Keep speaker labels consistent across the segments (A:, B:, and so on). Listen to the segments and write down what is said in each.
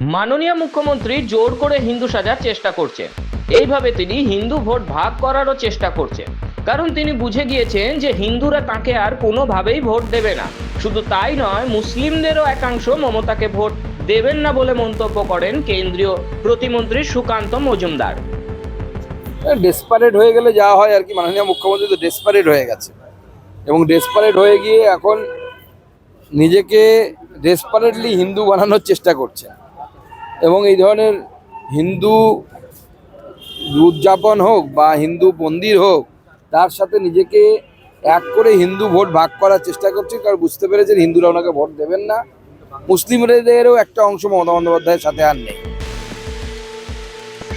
A: মাননীয় মুখ্যমন্ত্রী জোর করে হিন্দু সাজার চেষ্টা করছেন। এইভাবে তিনি হিন্দু ভোট ভাগ করারও চেষ্টা করছেন। কারণ তিনি বুঝে গিয়েছেন যে হিন্দুরা তাকে আর কোনোভাবেই ভোট দেবে না। শুধু তাই নয়, মুসলিমদেরও একাংশ মমতাকে ভোট দেবেন না বলে মন্তব্য করেন কেন্দ্রীয় প্রতিমন্ত্রী সুকান্ত মজুমদার।
B: ডেসপারেট হয়ে গেলে যা হয় আর কি, মাননীয় মুখ্যমন্ত্রী তো ডেসপারেট হয়ে গেছে। এবং ডেসপারেট হয়ে গিয়ে এখন নিজেকে ডেসপারেটলি হিন্দু বানানোর চেষ্টা করছে এবং এই ধরনের হিন্দু উদযাপন হোক বা হিন্দু মন্দির হোক তার সাথে নিজেকে এক করে হিন্দু ভোট ভাগ করার চেষ্টা করছে কারণ বুঝতে পেরেছেন হিন্দুরা ওনাকে ভোট দেবেন না। মুসলিমদেরও একটা অংশ মমতা বন্দ্যোপাধ্যায়ের সাথে আর নেই।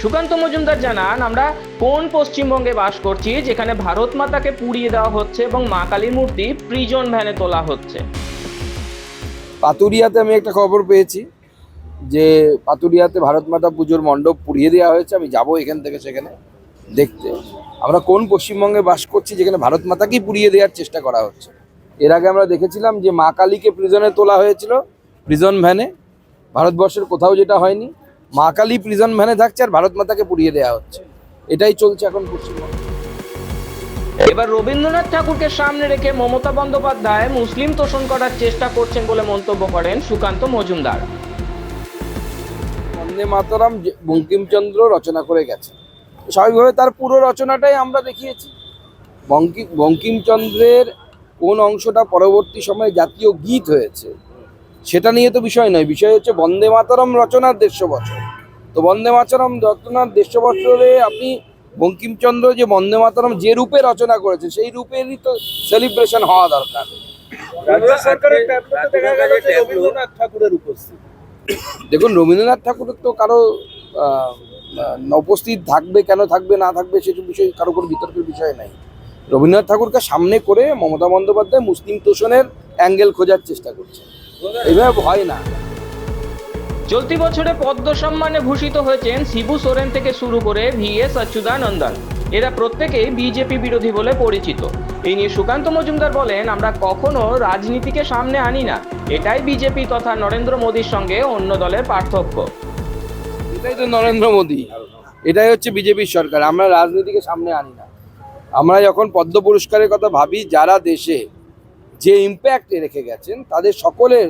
A: সুকান্ত মজুমদার জানান আমরা কোন পশ্চিমবঙ্গে বাস করছি যেখানে ভারত মাতাকে পুড়িয়ে দেওয়া হচ্ছে এবং মা কালীর মূর্তি প্রিজন ভ্যানে তোলা হচ্ছে?
B: পাতুরিয়াতে আমি একটা খবর পেয়েছি। যে পাতুরিয়াতে ভারত মাতা পুজোর মণ্ডপ পুড়িয়ে দেওয়া হয়েছে, আমি যাব এখান থেকে সেখানে দেখতে। আমরা কোন পশ্চিমবঙ্গে বাস করছি যেখানে ভারত মাতাকেই পুড়িয়ে দেওয়ার চেষ্টা করা হচ্ছে? এর আগে আমরা দেখেছিলাম যে মা কালীকে প্রিজনে তোলা হয়েছিল প্রিজন ভ্যানে ভারতবর্ষের কোথাও যেটা হয়নি, মা কালী প্রিজন ভ্যানে থাকছে আর ভারত মাতাকে পুড়িয়ে দেওয়া হচ্ছে। এটাই চলছে এখন পশ্চিমবঙ্গে।
A: এবার রবীন্দ্রনাথ ঠাকুরকে সামনে রেখে মমতা বন্দ্যোপাধ্যায় মুসলিম তোষণ করার চেষ্টা করছেন বলে মন্তব্য করেন সুকান্ত মজুমদার।
B: বন্দে মাতরম বঙ্কিমচন্দ্র রচনা করে গেছে। স্বাভাবিকভাবে তার পুরো রচনাটাই আমরা দেখিয়েছি। বঙ্কি বঙ্কিমচন্দ্রের কোন অংশটা পরবর্তী সময়ে জাতীয় গীত হয়েছে সেটা নিয়ে তো বিষয় নয়। বিষয় হচ্ছে বন্দে মাতরম রচনার দেড়শো বছর। তো বন্দে মাতরম রচনার দেড়শো বছরে আপনি বঙ্কিমচন্দ্র যে বন্দে মাতরম যে রূপে রচনা করেছে সেই রূপেরই তো সেলিব্রেশন হওয়া দরকার।
C: রাজ্য সরকারের দেখা গেল রবীন্দ্রনাথ ঠাকুরের উপস্থিতি।
B: দেখুন, রবীন্দ্রনাথ ঠাকুরের তো কারও উপস্থিত থাকবে, কেন থাকবে, না থাকবে সেসব বিষয় কারও কোনো বিতর্কের বিষয় নাই। রবীন্দ্রনাথ ঠাকুরকে সামনে করে মমতা বন্দ্যোপাধ্যায় মুসলিম তোষণের অ্যাঙ্গেল খোঁজার চেষ্টা করছে এইভাবে হয় না।
A: চলতি বছরে পদ্ম সম্মানে ভূষিত হয়েছেন শিবু সোরেন থেকে শুরু করে ভি এস অচ্যুতানন্দন। এরা প্রত্যেকেই বিজেপি বিরোধী বলে পরিচিত। এই নিয়ে সুকান্ত মজুমদার বলেন, আমরা কখনো রাজনীতিকে সামনে আনি না। এটাই বিজেপি তথা নরেন্দ্র মোদীর সঙ্গে অন্য দলের পার্থক্য।
B: এটাই তো নরেন্দ্র মোদী। এটাই হচ্ছে বিজেপির সরকার। আমরা রাজনীতিকে সামনে আনি না। আমরা যখন পদ্ম পুরস্কারের কথা ভাবি, যারা দেশে যে ইম্প্যাক্ট রেখে গেছেন, তাদের সকলের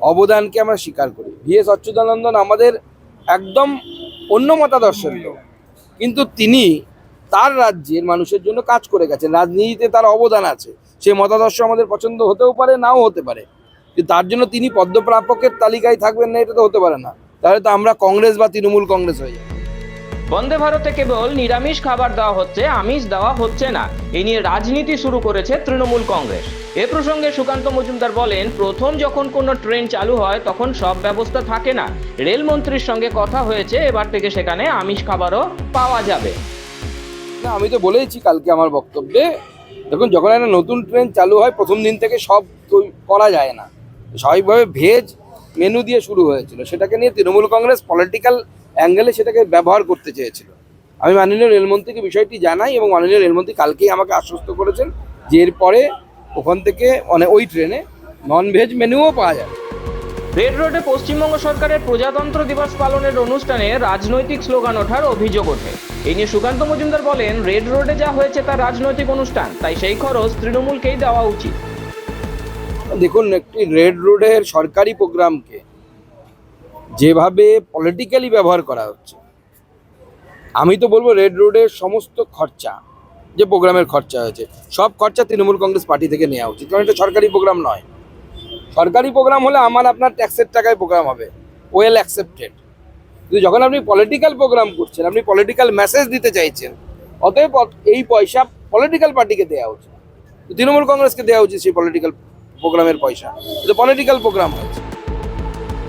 B: অবদানকে আমরা স্বীকার করি। ভি এস অচ্যুতানন্দন আমাদের একদম অন্য মতাদর্শের লোক। কিন্তু তিনি তার রাজ্যের মানুষের জন্য কাজ করে গেছেন রাজনীতিতে তার অবদান আছে। সেই মতাদর্শ আমাদের পছন্দ হতেও পারে, নাও হতে পারে। তার জন্য তিনি পদ্মপ্রাপকের তালিকায় থাকবেন না, এটা তো হতে পারে না। তাহলে তো আমরা কংগ্রেস বা তৃণমূল কংগ্রেস হয়ে যাব।
A: বন্দে ভারতে কেবল নিরামিষ খাবার দেওয়া হচ্ছে, আমিষ দেওয়া হচ্ছে না। এ নিয়ে রাজনীতি শুরু করেছে তৃণমূল কংগ্রেস। এ প্রসঙ্গে সুকান্ত মজুমদার বলেন, প্রথম যখন কোনো ট্রেন চালু হয়, তখন সব ব্যবস্থা থাকে না। রেলমন্ত্রীর সঙ্গে কথা হয়েছে, এবার থেকে সেখানে আমিষ খাবারও পাওয়া যাবে।
B: না, আমি তো বলেইছি কালকে আমার বক্তব্যে। দেখুন, যখন একটা নতুন ট্রেন চালু হয়, প্রথম দিন থেকে সব করা যায় না। স্বাভাবিকভাবে ভেজ মেনু দিয়ে শুরু হয়েছিল। সেটাকে নিয়ে তৃণমূল কংগ্রেস পলিটিক্যাল অ্যাঙ্গেলে সেটাকে ব্যবহার করতে চেয়েছিল। আমি মাননীয় রেলমন্ত্রীকে বিষয়টি জানাই এবং মাননীয় রেলমন্ত্রী কালকেই আমাকে আশ্বস্ত করেছেন যে এরপরে ওখান থেকে মানে ওই ট্রেনে নন ভেজ মেনুও পাওয়া যাবে।
A: রেড রোডে পশ্চিমবঙ্গ সরকারের প্রজাতন্ত্র দিবস পালনের অনুষ্ঠানে রাজনৈতিক স্লোগান ওঠার অভিযোগ ওঠে। এই নিয়ে সুকান্ত মজুমদার বলেন, রেড রোডে যা হয়েছে তা রাজনৈতিক অনুষ্ঠান, তাই সেই খরচ তৃণমূলকেই দেওয়া উচিত।
B: দেখুন, একটি রেড রোডের সরকারি প্রোগ্রামকে যেভাবে পলিটিক্যালি ব্যবহার করা হচ্ছে, আমি তো বলব রেড রোডের সমস্ত খরচা, যে প্রোগ্রামের খরচা হয়েছে, সব খরচা তৃণমূল কংগ্রেস পার্টি থেকে নেওয়া উচিত। কারণ এটা সরকারি প্রোগ্রাম নয়। সরকারি প্রোগ্রাম হলে আমার আপনার ট্যাক্সের টাকায় প্রোগ্রাম হবে। ওয়েল অ্যাকসেপ্টেড কিন্তু যখন আপনি পলিটিক্যাল প্রোগ্রাম করছেন, আপনি পলিটিক্যাল মেসেজ দিতে চাইছেন, অতএব এই পয়সা পলিটিক্যাল পার্টিকে দেওয়া উচিত। তৃণমূল কংগ্রেসকে দেওয়া উচিত সেই পলিটিক্যাল প্রোগ্রামের পয়সা। এটা পলিটিক্যাল প্রোগ্রাম হয়েছে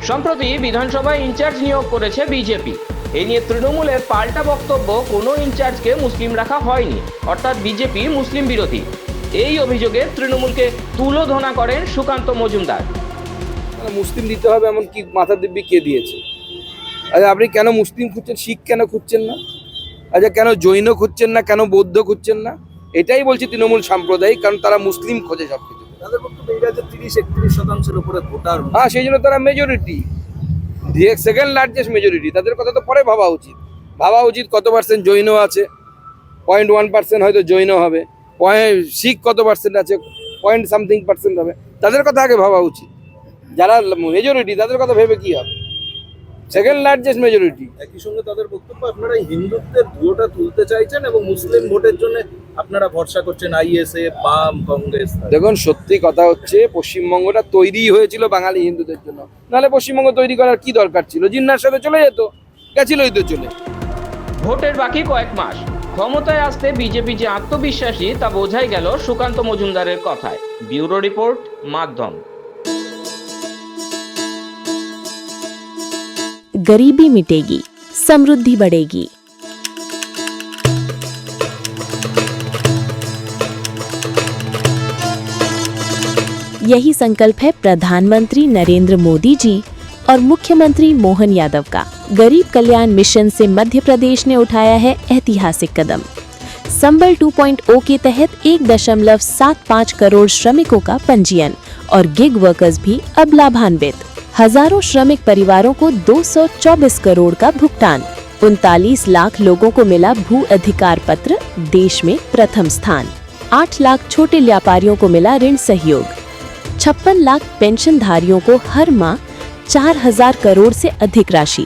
A: সম্প্রতি বিধানসভায় ইনচার্জ নিয়োগ করেছে বিজেপি। এই নিয়ে তৃণমূলের পাল্টা বক্তব্য কোনো ইনচার্জকে মুসলিম রাখা হয়নি। অর্থাৎ বিজেপি মুসলিম বিরোধী। এই অভিযোগে তৃণমূলকে তুলোধনা করেন সুকান্ত মজুমদার।
B: মানে মুসলিম দিতে হবে এমন কি মাথা দিব্যি কে দিয়েছে? আচ্ছা আপনি কেন মুসলিম খুঁজছেন? শিখ কেন খুঁজছেন না? আচ্ছা কেন জৈন খুঁজছেন না? কেন বৌদ্ধ খুঁজছেন না? এটাই বলছি তৃণমূল সাম্প্রদায়িক কারণ তারা মুসলিম খোঁজে সব কিছু
C: তাদের বক্তব্য তিরিশ একত্রিশ শতাংশের উপরে ভোটার
B: হ্যাঁ। সেই জন্য তারা মেজরিটি সেকেন্ড লার্জেস্ট মেজরিটি তাদের কথা তো পরে ভাবা উচিত। ভাবা উচিত কত পার্সেন্ট জৈন আছে। পয়েন্ট ওয়ান পার্সেন্ট হয়তো জৈন হবে। শিখ কত পার্সেন্ট আছে পয়েন্ট সামথিং পার্সেন্ট হবে তাদের কথা আগে ভাবা উচিত। যারা মেজরিটি তাদের কথা ভেবে কি হবে? সেকেন্ড লার্জেস্ট মেজরিটি
C: একই সঙ্গে তাদের বক্তব্য আপনারা হিন্দুত্বের ধুয়োটা তুলতে চাইছেন এবং মুসলিম ভোটের জন্য আপনারা ভরসা করছেন আইএসএ বাম কংগ্রেস।
B: দেখুন সত্যি কথা হচ্ছে পশ্চিমবঙ্গটা তৈরি হয়েছিল বাঙালি হিন্দুদের জন্য। নাহলে পশ্চিমবঙ্গ তৈরি করার কি দরকার ছিল? জিন্নার সাথে চলে যেত গেছিলই তো চলে।
A: ভোটের বাকি কয়েক মাস। ক্ষমতায় আসতে বিজেপি যে আত্মবিশ্বাসী তা বোঝাই গেল সুকান্ত মজুমদারের কথায় ব্যুরো রিপোর্ট মাধ্যম
D: गरीबी मिटेगी समृद्धि बढ़ेगी यही संकल्प है प्रधानमंत्री नरेंद्र मोदी जी और मुख्यमंत्री मोहन यादव का गरीब कल्याण मिशन से मध्य प्रदेश ने उठाया है ऐतिहासिक कदम। संबल 2.0 के तहत एक दशमलव सात पाँच करोड़ श्रमिकों का पंजीयन और गिग वर्कर्स भी अब लाभान्वित। हज़ारों श्रमिक परिवारों को 224 करोड़ का भुगतान। उनतालीस लाख लोगों को मिला भू अधिकार पत्र, देश में प्रथम स्थान। आठ लाख छोटे व्यापारियों को मिला ऋण सहयोग। छप्पन लाख पेंशनधारियों को हर माह चार हज़ार करोड़ से अधिक राशि।